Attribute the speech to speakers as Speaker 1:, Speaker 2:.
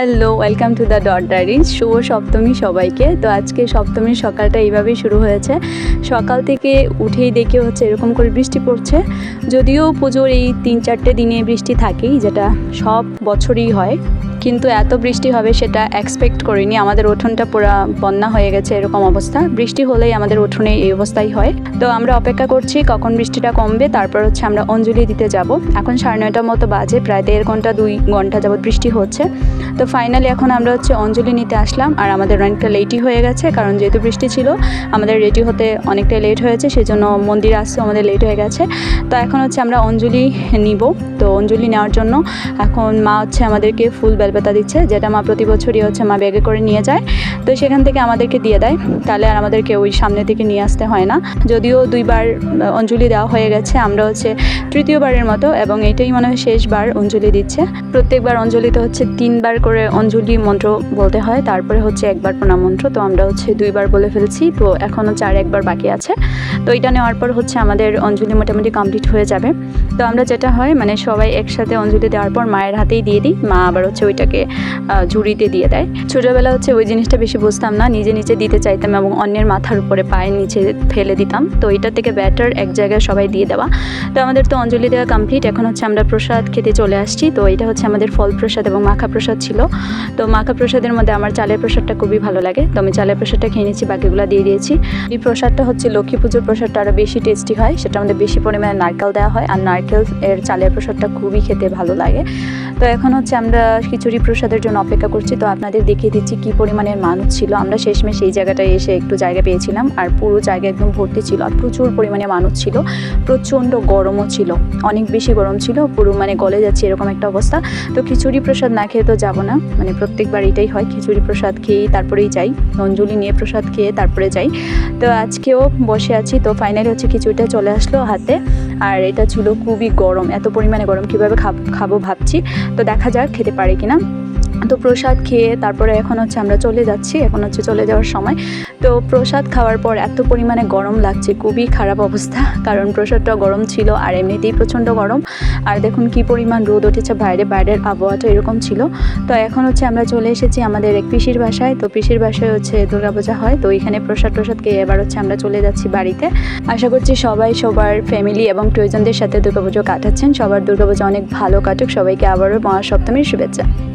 Speaker 1: Hello welcome to the dot diaries শুভ সপ্তমী সবাইকে। তো আজকে সপ্তমীর সকালটা এইভাবেই শুরু হয়েছে। সকাল থেকে উঠেই দেখে হচ্ছে এরকম করে বৃষ্টি পড়ছে। যদিও পুজোর এই তিন চারটে দিনে বৃষ্টি থাকেই, যেটা সব বছরই হয়। কিন্তু এত বৃষ্টি হবে সেটা এক্সপেক্ট করিনি। আমাদের উঠোনটা পুরো বন্যা হয়ে গেছে এরকম অবস্থা। বৃষ্টি হলেই আমাদের উঠোনে এই অবস্থাই হয়। তো আমরা অপেক্ষা করছি কখন বৃষ্টিটা কমবে, তারপর হচ্ছে আমরা অঞ্জলি দিতে যাব। এখন সাড়ে নয়টার মতো বাজে, প্রায় দেড় ঘণ্টা, দুই ঘণ্টা যাবত বৃষ্টি হচ্ছে। তো ফাইনালি এখন আমরা হচ্ছে অঞ্জলি নিতে আসলাম। আর আমাদের অনেকটা লেটই হয়ে গেছে, কারণ যেহেতু বৃষ্টি ছিল, আমাদের রেডি হতে অনেকটা লেট হয়েছে, সেজন্য মন্দির আসতে আমাদের লেট হয়ে গেছে। তো এখন হচ্ছে আমরা অঞ্জলি নিব। তো অঞ্জলি নেওয়ার জন্য এখন মা হচ্ছে আমাদেরকে ফুল বেলপাতা দিচ্ছে, যেটা মা প্রতি বছরই হচ্ছে মা ব্যাগে করে নিয়ে যায়। তো সেখান থেকে আমাদেরকে দিয়ে দেয়, তাহলে আর আমাদেরকে ওই সামনে থেকে নিয়ে আসতে হয় না। যদিও দুইবার অঞ্জলি দেওয়া হয়ে গেছে, আমরা হচ্ছে তৃতীয়বারের মতো, এবং এটাই মনে হয় শেষবার অঞ্জলি দিচ্ছে। প্রত্যেকবার অঞ্জলিতে হচ্ছে তিনবার করে অঞ্জলি মন্ত্র বলতে হয়, তারপরে হচ্ছে একবার প্রণাম মন্ত্র, তো আমরা হচ্ছে দুইবার বলে ফেলছি, তো এখনও আর একবার বাকি আছে। তো এটা নেওয়ার পর হচ্ছে আমাদের অঞ্জলি মোটামুটি কমপ্লিট হয়ে যাবে। তো আমরা যেটা হয় মানে সবাই একসাথে অঞ্জলি দেওয়ার পর মায়ের হাতেই দিয়ে দিই, মা আবার হচ্ছে ওইটাকে আহ, ঝুড়িতে দিয়ে দেয়। ছোটোবেলা হচ্ছে ওই জিনিসটা বেশি বুঝতাম না নিজে নিজে দিতে চাইতাম এবং অন্যের মাথার উপরে পায়ের নিচে ফেলে দিতাম। তো এটা থেকে ব্যাটার এক জায়গায় সবাই দিয়ে দেওয়া। তো আমাদের তো অঞ্জলি দেওয়া কমপ্লিট এখন হচ্ছে আমরা প্রসাদ খেতে চলে আসছি। তো এটা হচ্ছে আমাদের ফল প্রসাদ এবং মাখা প্রসাদ ছিল। তো মাখা প্রসাদের মধ্যে আমার চালের প্রসাদটা খুবই ভালো লাগে। তো আমি চালের প্রসাদটা খেয়ে নিচ্ছি বাকিগুলো দিয়ে দিয়েছি। এই প্রসাদটা হচ্ছে লক্ষ্মী পুজোর প্রসাদটা আরও বেশি টেস্টি হয়। সেটা আমাদের বেশি পরিমাণে নারকেল দেওয়া হয়। আর নারকেল এর চালের প্রসাদটা খুবই খেতে ভালো লাগে। তো এখন হচ্ছে আমরা খিচুড়ি প্রসাদের জন্য অপেক্ষা করছি, তো আপনাদের দেখিয়ে দিচ্ছি কি পরিমাণের মানুষ ছিল। আমরা শেষমেশ এই জায়গাটায় এসে একটু জায়গা পেয়েছিলাম, আর পুরো জায়গা একদম ভর্তি ছিল, আর প্রচুর পরিমাণে মানুষ ছিল, প্রচণ্ড গরমও ছিল, অনেক বেশি গরম ছিল, পুরো মানে গলে যাচ্ছে এরকম একটা অবস্থা। তো খিচুড়ি প্রসাদ না খেয়ে তো যাব না মানে প্রত্যেকবার এটাই হয়, খিচুড়ি প্রসাদ খেয়েই তারপরেই যাই অঞ্জলি নিয়ে প্রসাদ খেয়ে তারপরে যাই। তো আজকেও বসে আছি, তো ফাইনালি হচ্ছে খিচুড়িটা চলে আসলো হাতে। আর এটা ছিল খুবই গরম, এত পরিমাণে গরম কীভাবে খাব- ভাবছি, তো দেখা যাক খেতে পারে কিনা। তো প্রসাদ খেয়ে তারপরে এখন হচ্ছে আমরা চলে যাচ্ছি, এখন হচ্ছে চলে যাওয়ার সময়। তো প্রসাদ খাওয়ার পর এত পরিমাণে গরম লাগছে, খুবই খারাপ অবস্থা। কারণ প্রসাদটা গরম ছিল আর এমনিতেই প্রচণ্ড গরম। আর দেখুন কি পরিমাণ রোদ উঠেছে, বাইরে বাইরের আবহাওয়াটা এরকম ছিল। তো এখন হচ্ছে আমরা চলে এসেছি আমাদের এক পিসির বাসায়। তো পিসির বাসায় হচ্ছে দুর্গাপূজা হয়, তো এখানে প্রসাদ প্রসাদ খেয়ে এবার হচ্ছে আমরা চলে যাচ্ছি বাড়িতে। আশা করছি সবাই, সবার ফ্যামিলি এবং প্রিয়জনদের সাথে দুর্গাপুজো কাটাচ্ছেন। সবার দুর্গাপূজা অনেক ভালো কাটুক। সবাইকে আবারও মহাসপ্তমীর শুভেচ্ছা।